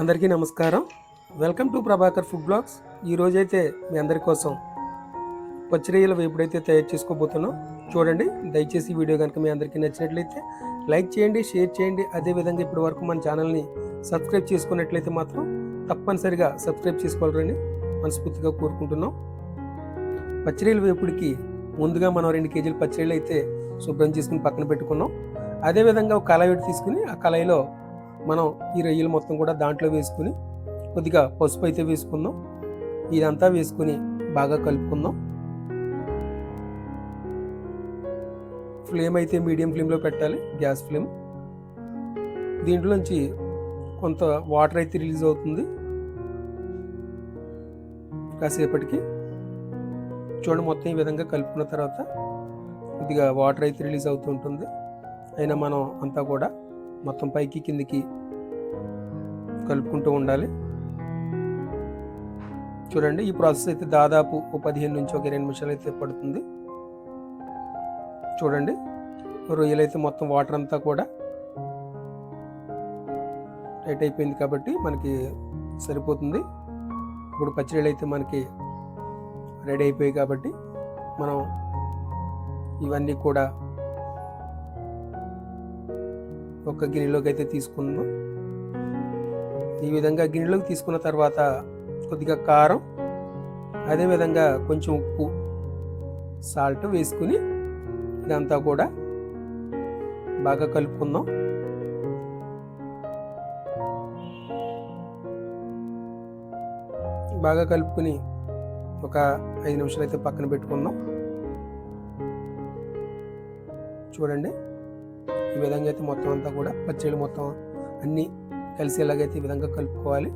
అందరికీ నమస్కారం. Welcome to Prabhakar food blogs. ఈరోజైతే మీ అందరి కోసం పచ్చిరయ్యలు వేపుడైతే తయారు చేసుకోబోతున్నాం చూడండి దయచేసి ఈ వీడియో కనుక మీ అందరికీ నచ్చినట్లయితే లైక్ చేయండి షేర్ చేయండి. అదేవిధంగా ఇప్పటి వరకు మన ఛానల్ని సబ్స్క్రైబ్ చేసుకున్నట్లయితే మాత్రం తప్పనిసరిగా సబ్స్క్రైబ్ చేసుకోవాలని మనస్ఫూర్తిగా కోరుకుంటున్నాం. పచ్చిరయ్యలు వేపుడికి ముందుగా మనం రెండు కేజీల పచ్చిరయ్యలు అయితే శుభ్రం చేసుకుని పక్కన పెట్టుకున్నాం. అదేవిధంగా ఒక కళాయి తీసుకుని ఆ కళాయిలో మనం ఈ రొయ్యలు మొత్తం కూడా దాంట్లో వేసుకుని కొద్దిగా పసుపు అయితే వేసుకుందాం. ఇదంతా వేసుకుని బాగా కలుపుకుందాం. ఫ్లేమ్ అయితే మీడియం ఫ్లేమ్లో పెట్టాలి గ్యాస్ ఫ్లేమ్. దీంట్లోంచి కొంత వాటర్ అయితే రిలీజ్ అవుతుంది. కాసేపటికి. చూడండి మొత్తం ఈ విధంగా కలుపుకున్న తర్వాత కొద్దిగా వాటర్ అయితే రిలీజ్ అవుతూ ఉంటుంది. అయినా మనం అంతా కూడా మొత్తం పైకి కిందికి కలుపుకుంటూ ఉండాలి. చూడండి ఈ ప్రాసెస్ అయితే దాదాపు ఒక పదిహేను నుంచి ఒక ఇరవై నిమిషాలు అయితే పడుతుంది. చూడండి రొయ్యలు అయితే మొత్తం వాటర్ అంతా కూడా టైట్ అయిపోయింది కాబట్టి మనకి సరిపోతుంది. ఇప్పుడు పచ్చడిలు అయితే మనకి రెడీ అయిపోయాయి కాబట్టి మనం ఇవన్నీ కూడా ఒక గిన్నెలోకి అయితే తీసుకుందాం. ఈ విధంగా గిన్నెలోకి తీసుకున్న తర్వాత కొద్దిగా కారం అదేవిధంగా కొంచెం ఉప్పు సాల్ట్ వేసుకుని ఇదంతా కూడా బాగా కలుపుకుందాం. బాగా కలుపుకుని ఒక ఐదు నిమిషాలు అయితే పక్కన పెట్టుకుందాం. చూడండి. ఈ విధంగా అయితే మొత్తం అంతా కూడా పచ్చళ్ళు మొత్తం అన్నీ కలిసేలాగైతే ఈ విధంగా కలుపుకోవాలి.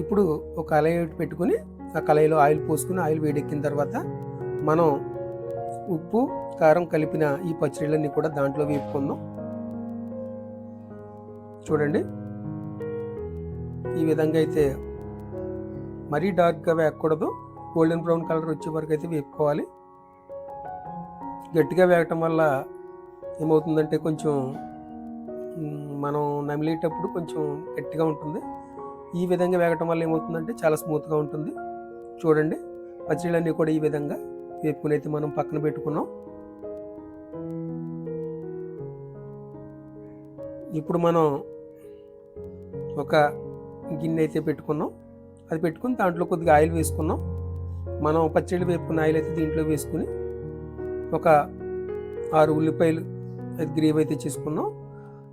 ఇప్పుడు ఒక కళాయి పెట్టుకుని ఆ కళాయిలో ఆయిల్ పోసుకుని ఆయిల్ వేడెక్కిన తర్వాత మనం ఉప్పు కారం కలిపిన ఈ పచ్చడిలన్నీ కూడా దాంట్లో వేపుకుందాం. చూడండి. ఈ విధంగా అయితే మరీ డార్క్గా వేయకూడదు. గోల్డెన్ బ్రౌన్ కలర్ వచ్చే వరకు అయితే వేపుకోవాలి. గట్టిగా వేయటం వల్ల ఏమవుతుందంటే కొంచెం మనం నమిలేటప్పుడు కొంచెం గట్టిగా ఉంటుంది. ఈ విధంగా వేగటం వల్ల ఏమవుతుందంటే చాలా స్మూత్గా ఉంటుంది. చూడండి పచ్చళ్ళన్నీ కూడా ఈ విధంగా వేపుకుని అయితే మనం పక్కన పెట్టుకున్నాం. ఇప్పుడు మనం ఒక గిన్నె అయితే పెట్టుకున్నాం. అది పెట్టుకుని దాంట్లో కొద్దిగా ఆయిల్ వేసుకున్నాం. మనం పచ్చడి వేపుకున్న ఆయిల్ అయితే దీంట్లో వేసుకుని ఒక ఆరు ఉల్లిపాయలు గ్రేవీ అయితే చేసుకున్నాం.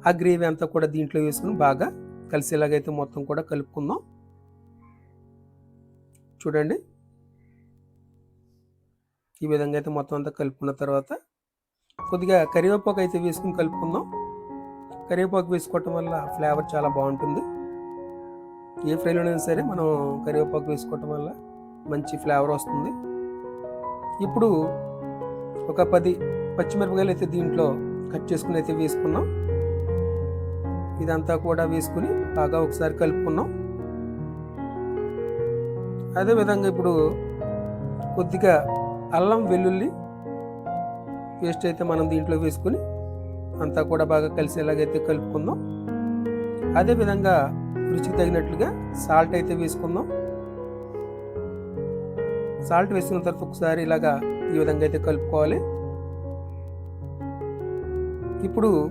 ఆ గ్రేవీ అంతా కూడా దీంట్లో వేసుకుని బాగా కలిసేలాగైతే మొత్తం కూడా కలుపుకుందాం. చూడండి. ఈ విధంగా అయితే మొత్తం అంతా కలుపుకున్న తర్వాత కొద్దిగా కరివేపాకు అయితే వేసుకుని కలుపుకుందాం. కరివేపాకు వేసుకోవటం వల్ల ఫ్లేవర్ చాలా బాగుంటుంది. ఏ ఫ్రైలోనైనా సరే మనం కరివేపాకు వేసుకోవటం వల్ల మంచి ఫ్లేవర్ వస్తుంది. ఇప్పుడు ఒక పది పచ్చిమిరపకాయలు అయితే దీంట్లో కట్ చేసుకుని అయితే వేసుకున్నాం. ఇదంతా కూడా వేసుకుని బాగా ఒకసారి కలుపుకున్నాం. అదేవిధంగా ఇప్పుడు కొద్దిగా అల్లం వెల్లుల్లి పేస్ట్ అయితే మనం దీంట్లో వేసుకుని అంతా కూడా బాగా కలిసేలాగైతే కలుపుకుందాం. అదేవిధంగా రుచికి తగినట్లుగా సాల్ట్ అయితే వేసుకుందాం. సాల్ట్ వేసుకున్న తర్వాత ఒకసారి ఇలాగా ఈ విధంగా అయితే కలుపుకోవాలి. ఇప్పుడు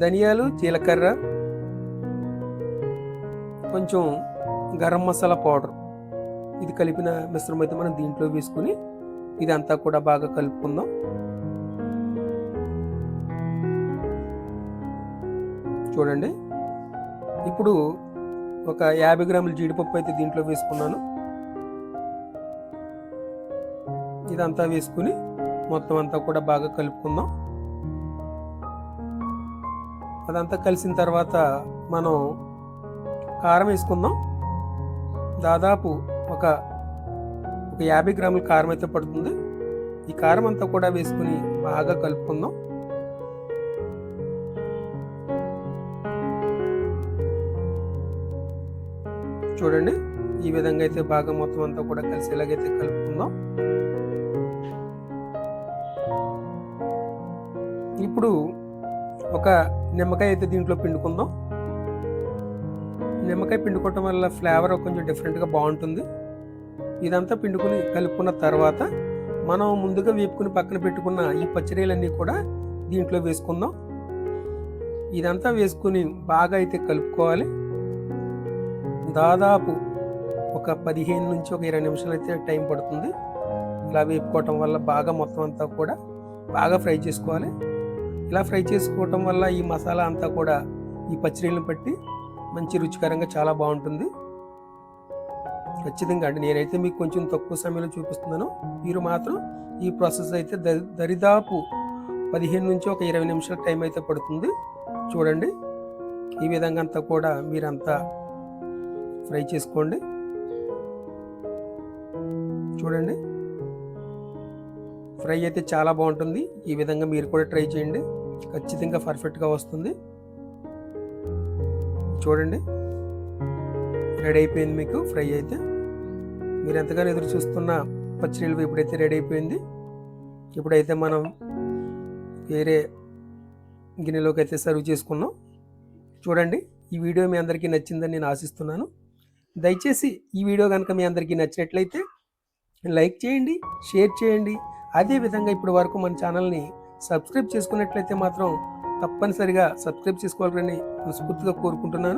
ధనియాలు జీలకర్ర కొంచెం గరం మసాలా పౌడర్. ఇది కలిపిన మిశ్రమం అయితే మనం దీంట్లో వేసుకుని ఇదంతా కూడా బాగా కలుపుకుందాం. చూడండి. ఇప్పుడు ఒక యాభై గ్రాముల జీడిపప్పు అయితే దీంట్లో వేసుకున్నాను. ఇదంతా వేసుకుని మొత్తం అంతా కూడా బాగా కలుపుకుందాం. అదంతా కలిసిన తర్వాత మనం కారం వేసుకుందాం. దాదాపు ఒక ఒక యాభై గ్రాముల కారం అయితే పడుతుంది. ఈ కారం అంతా కూడా వేసుకుని బాగా కలుపుకుందాం. చూడండి ఈ విధంగా అయితే బాగా మొత్తం అంతా కూడా కలిసేలాగైతే కలుపుకుందాం. ఇప్పుడు ఒక నిమ్మకాయ అయితే దీంట్లో పిండుకుందాం. నిమ్మకాయ పిండుకోవటం వల్ల ఫ్లేవర్ కొంచెం డిఫరెంట్గా బాగుంటుంది. ఇదంతా పిండుకుని కలుపుకున్న తర్వాత మనం ముందుగా వేపుకుని పక్కన పెట్టుకున్న ఈ పచ్చడిలన్నీ కూడా దీంట్లో వేసుకుందాం. ఇదంతా వేసుకుని బాగా అయితే కలుపుకోవాలి. దాదాపు ఒక పదిహేను నుంచి ఒక ఇరవై నిమిషాలు అయితే టైం పడుతుంది. ఇలా వేపుకోవటం వల్ల బాగా మొత్తం అంతా కూడా బాగా ఫ్రై చేసుకోవాలి. ఇలా ఫ్రై చేసుకోవటం వల్ల ఈ మసాలా అంతా కూడా ఈ పచ్చడిని పట్టి మంచి రుచికరంగా చాలా బాగుంటుంది. ఖచ్చితంగా అండి. నేనైతే మీకు కొంచెం తక్కువ సమయంలో చూపిస్తున్నాను. మీరు మాత్రం ఈ ప్రాసెస్ అయితే దరిదాపు పదిహేను నుంచి ఒక ఇరవై నిమిషాల టైం అయితే పడుతుంది. చూడండి. ఈ విధంగా అంతా కూడా మీరంతా ఫ్రై చేసుకోండి. చూడండి. ఫ్రై అయితే చాలా బాగుంటుంది. ఈ విధంగా మీరు కూడా ట్రై చేయండి. ఖచ్చితంగా పర్ఫెక్ట్గా వస్తుంది. చూడండి. రెడీ అయిపోయింది మీకు ఫ్రై అయితే. మీరు ఎంతగానో ఎదురు చూస్తున్న పచ్చడిలు ఇప్పుడైతే రెడీ అయిపోయింది. ఇప్పుడైతే మనం వేరే గిన్నెలోకి అయితే సర్వ్ చేసుకున్నాం. చూడండి ఈ వీడియో మీ అందరికీ నచ్చిందని నేను ఆశిస్తున్నాను. దయచేసి ఈ వీడియో కనుక మీ అందరికీ నచ్చినట్లయితే లైక్ చేయండి షేర్ చేయండి. అదేవిధంగా ఇప్పటి వరకు మన ఛానల్ని సబ్స్క్రైబ్ చేసుకున్నట్లయితే మాత్రం తప్పనిసరిగా సబ్స్క్రైబ్ చేసుకోవాలని మనస్ఫూర్తిగా కోరుకుంటున్నాను.